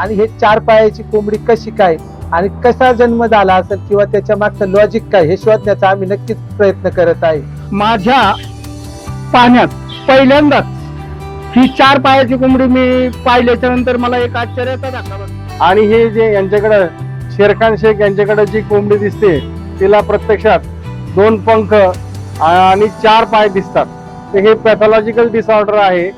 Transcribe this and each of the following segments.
आणि हे चार पायाची कोंबडी कशी काय आणि कसा जन्म झाला असेल किंवा त्याच्या मागचं लॉजिक काय हे शोधण्याचा आम्ही नक्कीच प्रयत्न करत आहे. माझ्या पाण्यात पहिल्यांदाच ही चार पायाची कोंबडी मी पाहिल्याच्या नंतर मला एक आश्चर्याचा बसला. आणि हे जे यांच्याकडं शेरखान शेख यांच्याकडे जी कोंबडी दिसते तिला प्रत्यक्षात दोन पंख आणि चार पाय दिसतात. तर हे पॅथॉलॉजिकल डिसऑर्डर आहे.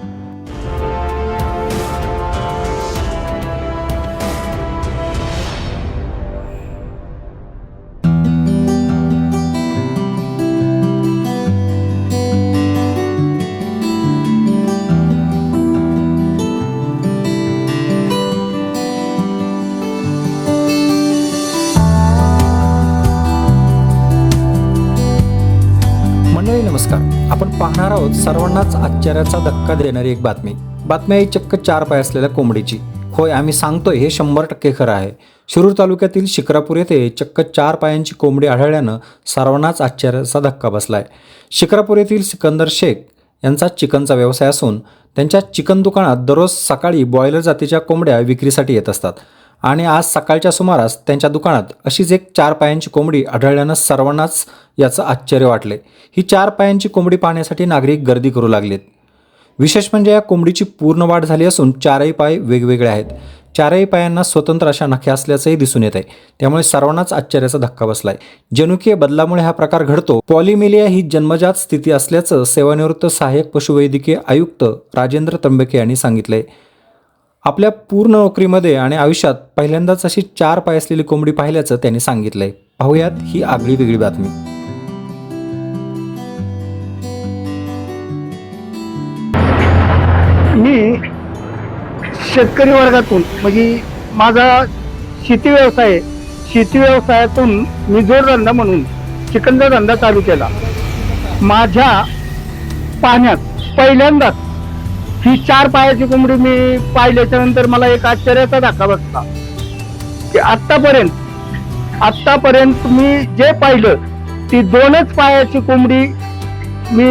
मंडळी नमस्कार. आपण पाहणार आहोत सर्वांनाच आश्चर्याचा धक्का देणारी एक बातमी. बातमी आहे चक्क चार पाय असलेल्या कोंबडीची. होय आम्ही सांगतोय हे शंभर टक्के खरं आहे. शिरूर तालुक्यातील शिक्रापूर येथे चक्क चार पायांची कोंबडी आढळल्यानं सर्वांनाच आश्चर्याचा धक्का बसलाय. शिक्रापूर येथील सिकंदर शेख यांचा चिकनचा व्यवसाय असून त्यांच्या चिकन दुकानात दररोज सकाळी बॉयलर जातीच्या कोंबड्या विक्रीसाठी येत असतात. आणि आज सकाळच्या सुमारास त्यांच्या दुकानात अशीच एक चार पायांची कोंबडी आढळल्यानं सर्वांनाच याचं आश्चर्य वाटले. ही चार पायांची कोंबडी पाहण्यासाठी नागरिक गर्दी करू लागलेत. विशेष म्हणजे या कोंबडीची पूर्ण वाढ झाली असून चारही पाय वेगवेगळे आहेत. चारही पायांना स्वतंत्र अशा नख्या असल्याचंही दिसून येत आहे त्यामुळे सर्वांनाच आश्चर्याचा धक्का बसलाय. जनुकीय बदलामुळे हा प्रकार घडतो. पॉलिमेलिया ही जन्मजात स्थिती असल्याचं सेवानिवृत्त सहाय्यक पशुवैद्यकीय आयुक्त राजेंद्र त्र्यंबके यांनी सांगितलंय. आपल्या पूर्ण नोकरीमध्ये आणि आयुष्यात पहिल्यांदाच अशी चार पाय असलेली कोंबडी पाहिल्याचं त्यांनी सांगितलंय. पाहूयात ही आगळी वेगळी बातमी. मी शेतकरी वर्गातून म्हणजे माझा शेती व्यवसाय शेती व्यवसायातून मी जोडधंदा म्हणून चिकनचा धंदा चालू केला. माझ्या पाण्यात पहिल्यांदाच ही चार पायाची कोंबडी मी पाहिल्याच्या नंतर मला एक आश्चर्याचा धक्का बसला. की आत्तापर्यंत आत्तापर्यंत मी जे पाहिलं ती दोनच पायाची कोंबडी मी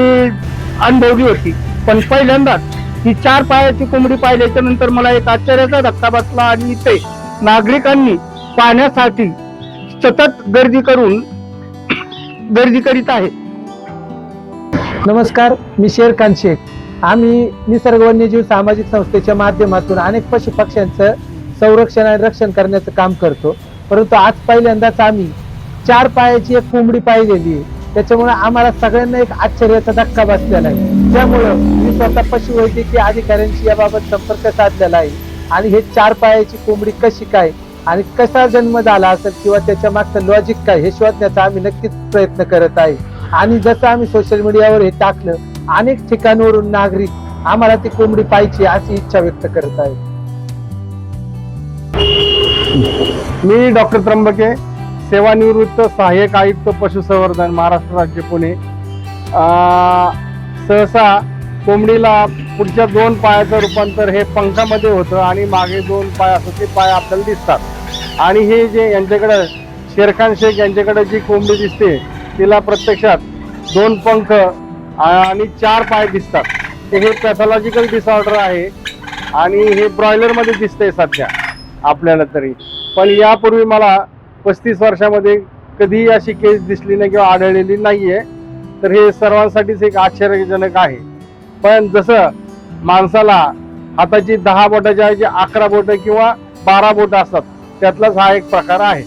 अनुभवली होती. पण पहिल्यांदाच ही चार पायाची कोंबडी पाहिल्याच्या नंतर मला एक आश्चर्याचा धक्का बसला आणि इथे नागरिकांनी पाहण्यासाठी सतत गर्दी करून गर्दी करीत आहे. नमस्कार मी शेरखान शेख. आम्ही निसर्ग वन्यजीव सामाजिक संस्थेच्या माध्यमातून अनेक पशु पक्ष्यांचं संरक्षण आणि रक्षण करण्याचं काम करतो. परंतु आज पहिल्यांदाच आम्ही चार पायाची एक कोंबडी पाहिलेली आहे. त्याच्यामुळे आम्हाला सगळ्यांना एक आश्चर्याचा धक्का बसलेला आहे. त्यामुळं मी स्वतः पशुवैद्यकीय अधिकाऱ्यांशी याबाबत संपर्क साधलेला आहे. आणि हे चार पायाची कोंबडी कशी काय आणि कसा जन्म झाला असेल किंवा त्याच्या मागचं लॉजिक काय हे शोधण्याचा आम्ही नक्कीच प्रयत्न करत आहे. आणि जसं आम्ही सोशल मीडियावर हे टाकलं अनेक ठिकाणावरून नागरिक आम्हाला ती कोंबडी पाहिजे अशी इच्छा व्यक्त करत आहेत. मी डॉक्टर त्र्यंबके सेवानिवृत्त सहाय्यक आयुक्त पशुसंवर्धन महाराष्ट्र राज्य पुणे. सहसा कोंबडीला पुढच्या दोन पायाचं रूपांतर हे पंखामध्ये होतं आणि मागे दोन पाय असं ते पाय आपल्याला दिसतात. आणि हे जे यांच्याकडं शेरखान शेख यांच्याकडे जी कोंबडी दिसते तिला प्रत्यक्षात दोन पंख आणि चार पाय दिसतात. हे पॅथॉलॉजिकल डिसऑर्डर आहे आणि हे ब्रॉयलरमध्ये दिसतंय सध्या आपल्याला तरी. पण यापूर्वी मला पस्तीस वर्षामध्ये कधीही अशी केस दिसली नाही किंवा आढळलेली नाहीये. तर हे सर्वांसाठीच एक आश्चर्यजनक आहे. पण जसं माणसाला हाताची दहा बोटाच्या ऐवजी अकरा बोटं किंवा बारा बोटं असतात त्यातलाच हा एक प्रकार आहे.